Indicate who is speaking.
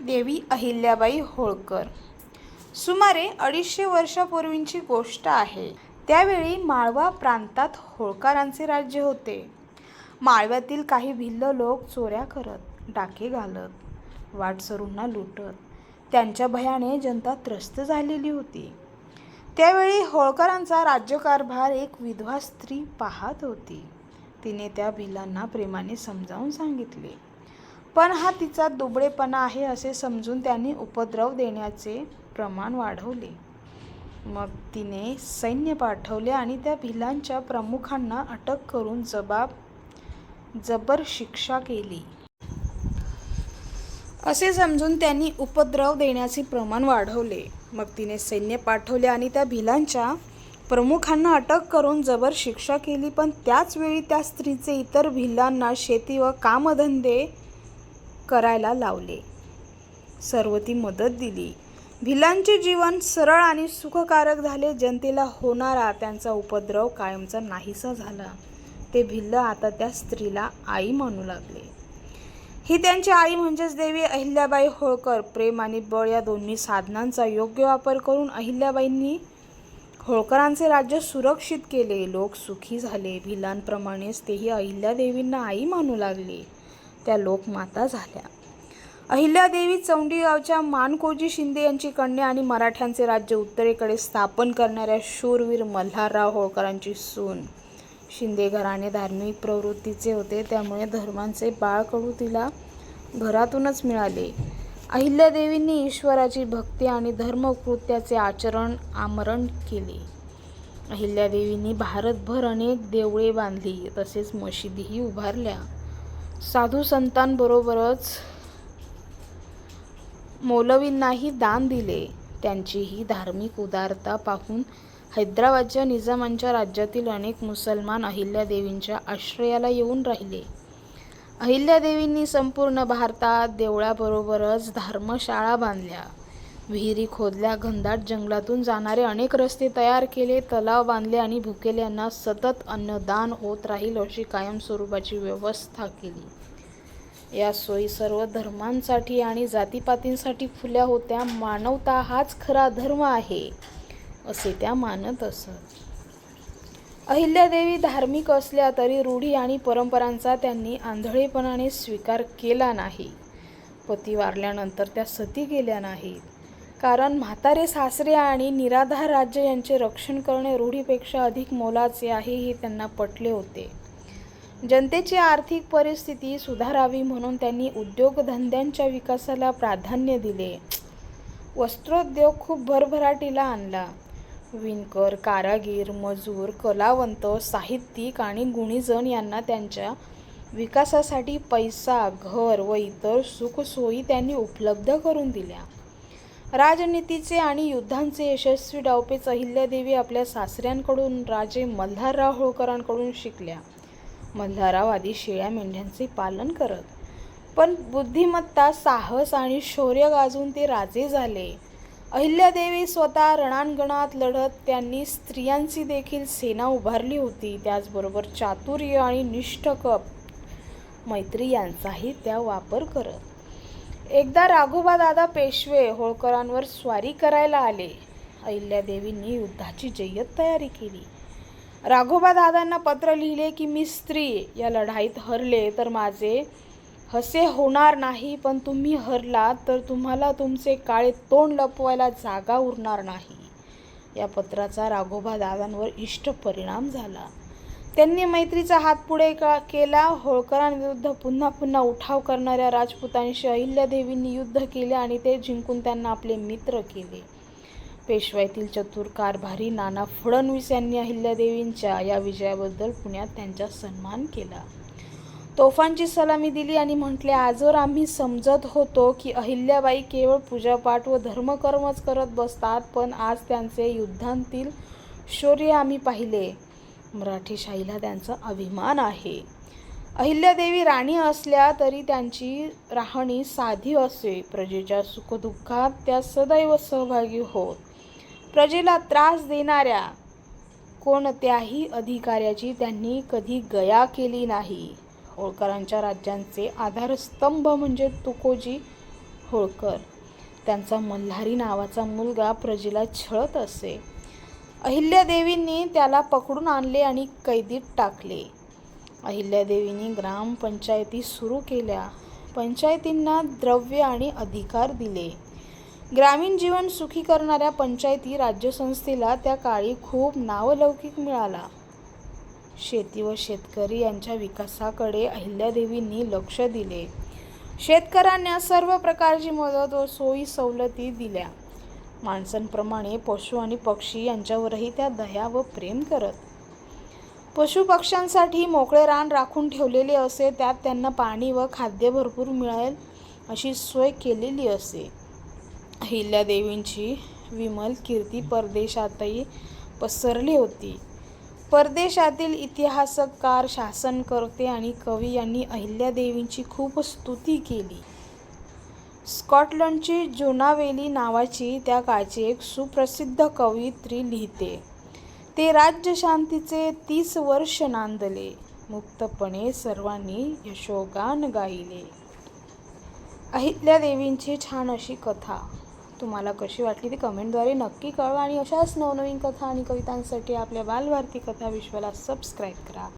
Speaker 1: देवी अहिल्याबाई होळकर. सुमारे अडीचशे वर्षापूर्वींची गोष्ट आहे. त्यावेळी माळवा प्रांतात होळकरांचे राज्य होते. माळव्यातील काही भिल्ल लोक चोऱ्या करत डाके घालत वाटसरूंना लुटत त्यांच्या भयाने जनता त्रस्त झालेली होती. त्यावेळी होळकरांचा राज्यकारभार एक विधवा स्त्री पाहत होती. तिने त्या भिल्लांना प्रेमाने समजावून सांगितले. पण हा तिचा दुबळेपणा आहे असे समजून त्यांनी उपद्रव देण्याचे प्रमाण वाढवले. मग तिने सैन्य पाठवले आणि त्या भिलांच्या प्रमुखांना अटक करून जबाब जबर शिक्षा केली. असे समजून त्यांनी उपद्रव देण्याचे प्रमाण वाढवले. मग तिने सैन्य पाठवले आणि त्या भिलांच्या प्रमुखांना अटक करून जबर शिक्षा केली. पण त्याच वेळी त्या स्त्रीचे इतर भिलांना शेती व कामधंदे करायला लावले. सर्व ती मदत दिली. भिलांचे जीवन सरळ आणि सुखकारक झाले. जनतेला होणारा त्यांचा उपद्रव कायमचा नाहीसा झाला. ते भिल्ल आता त्या स्त्रीला आई मानू लागले. ही त्यांची आई म्हणजेच देवी अहिल्याबाई होळकर. प्रेम आणि बळ या दोन्ही साधनांचा योग्य वापर करून अहिल्याबाईंनी होळकरांचे राज्य सुरक्षित केले. लोक सुखी झाले. भिलांप्रमाणेच तेही अहिल्यादेवींना आई मानू लागले. त्या लोकमाता झाल्या. अहिल्यादेवी चौंडी गावच्या मानकोजी शिंदे यांची कन्या आणि मराठ्यांचे राज्य उत्तरेकडे स्थापन करणाऱ्या शूरवीर मल्हारराव होळकरांची सून. शिंदे घराणे धार्मिक प्रवृत्तीचे होते त्यामुळे धर्मांचे बाळकडू तिला घरातूनच मिळाले. अहिल्यादेवींनी ईश्वराची भक्ती आणि धर्मकृत्याचे आचरण आमरण केले. अहिल्यादेवींनी भारतभर अनेक देवळे बांधली तसेच मशिदीही उभारल्या. साधू संतांबरोबरच मौलवींनाही दान दिले. त्यांची ही धार्मिक उदारता पाहून हैदराबादच्या निजामांच्या राज्यातील अनेक मुसलमान अहिल्यादेवींच्या आश्रयाला येऊन राहिले. अहिल्यादेवींनी संपूर्ण भारतात देवळाबरोबरच धर्मशाळा बांधल्या. विहिरी खोदल्या घनदाट जंगलातून जाणारे अनेक रस्ते तयार केले तलाव बांधले आणि भुकेल्यांना सतत अन्नदान होत राहील अशी कायमस्वरूपाची व्यवस्था केली. या सोयी सर्व धर्मांसाठी आणि जातीपातींसाठी खुल्या होत्या. मानवता हाच खरा धर्म आहे असे त्या मानत असत. अहिल्यादेवी धार्मिक असल्या तरी रूढी आणि परंपरांचा त्यांनी आंधळेपणाने स्वीकार केला नाही. पती वारल्यानंतर त्या सती गेल्या नाहीत. कारण म्हातारे सासरे आणि निराधार राज्य यांचे रक्षण करणे रूढीपेक्षा अधिक मोलाचे आहे हे त्यांना पटले होते. जनतेची आर्थिक परिस्थिती सुधारावी म्हणून त्यांनी उद्योगधंद्यांच्या विकासाला प्राधान्य दिले. वस्त्रोद्योग खूप भरभराटीला आणला. विणकर कारागीर मजूर कलावंत साहित्यिक आणि गुणीजन यांना त्यांच्या विकासासाठी पैसा घर व इतर सुखसोयी त्यांनी उपलब्ध करून दिल्या. राजनीतीचे आणि युद्धांचे यशस्वी डावपेच अहिल्यादेवी आपल्या सासऱ्यांकडून राजे मल्हारराव होळकरांकडून शिकल्या. मल्हारराव आधी शेळ्या मेंढ्यांचे पालन करत. पण बुद्धिमत्ता साहस आणि शौर्य गाजून ते राजे झाले. अहिल्यादेवी स्वतः रणांगणात लढत त्यांनी स्त्रियांची देखील सेना उभारली होती त्याचबरोबर चातुर्य आणि निष्ठकप. मैत्री यांचाही त्या वापर करत. एकदा राघोबा दादा पेशवे होळकरांवर स्वारी करायला आले. अहिल्यादेवींनी युद्धाची जय्यत तयारी केली. राघोबा दादांना पत्र लिहिले की मी स्त्री या लढाईत हरले तर माझे हसे होणार नाही पण तुम्ही हरलात तर तुम्हाला तुमचे काळे तोंड लपवायला जागा उरणार नाही. या पत्राचा राघोबा दादांवर इष्ट परिणाम झाला. त्यांनी मैत्रीचा हात पुढे का केला. होळकरांविरुद्ध पुन्हा पुन्हा उठाव करणाऱ्या राजपुतांशी अहिल्यादेवींनी युद्ध केले आणि ते जिंकून त्यांना आपले मित्र केले. पेशवाईतील चतुर कारभारी नाना फडणवीस यांनी अहिल्यादेवींच्या या विजयाबद्दल पुण्यात त्यांचा सन्मान केला. तोफांची सलामी दिली आणि म्हटले आजवर आम्ही समजत होतो की अहिल्याबाई केवळ पूजापाठ व धर्मकर्मच करत बसतात पण आज त्यांचे युद्धांतील शौर्य आम्ही पाहिले. मराठी शाहीला त्यांचा अभिमान आहे. अहिल्यादेवी राणी असल्या तरी त्यांची राहणी साधी असे. प्रजेच्या सुखदुःखात त्या सदैव सहभागी होत. प्रजेला त्रास देणाऱ्या कोणत्याही अधिकाऱ्याची त्यांनी कधी गया केली नाही. होळकरांच्या राज्यांचे आधारस्तंभ म्हणजे तुकोजी होळकर. त्यांचा मल्हारी नावाचा मुलगा प्रजेला छळत असे. अहिल्यादेवींनी त्याला पकडून आणले आणि कैदीत टाकले. अहिल्यादेवींनी ग्रामपंचायती सुरू केल्या. पंचायतींना द्रव्य आणि अधिकार दिले. ग्रामीण जीवन सुखी करणाऱ्या पंचायती राज्यसंस्थेला त्या काळी खूप नावलौकिक मिळाला. शेती व शेतकरी यांच्या विकासाकडे अहिल्यादेवींनी लक्ष दिले. शेतकऱ्यांना सर्व प्रकारची मदत व सोयी सवलती दिल्या. माणसांप्रमाणे पशु आणि पक्षी यांच्यावरही त्या दया व प्रेम करत. पशु पक्ष्यांसाठी मोकळे रान राखून ठेवलेले असे त्यात त्यांना पाणी व खाद्य भरपूर मिळेल अशी सोय केलेली असे. अहिल्यादेवींची विमल कीर्ती परदेशातही पसरली होती. परदेशातील इतिहासकार शासनकर्ते आणि कवी यांनी अहिल्यादेवींची खूप स्तुती केली. स्कॉटलंडची जोनावेली नावाची त्या काळची एक सुप्रसिद्ध कवयित्री लिहिते. ते राज्यशांतीचे तीस वर्ष नांदले मुक्तपणे सर्वांनी यशोगान गायले. अहिल्यादेवींची छान अशी कथा. तुम्हाला कशी वाटली ती कमेंटद्वारे नक्की कळवा आणि अशाच नवनवीन कथा आणि कवितांसाठी आपल्या बालभारती कथा विश्वाला सबस्क्राईब करा.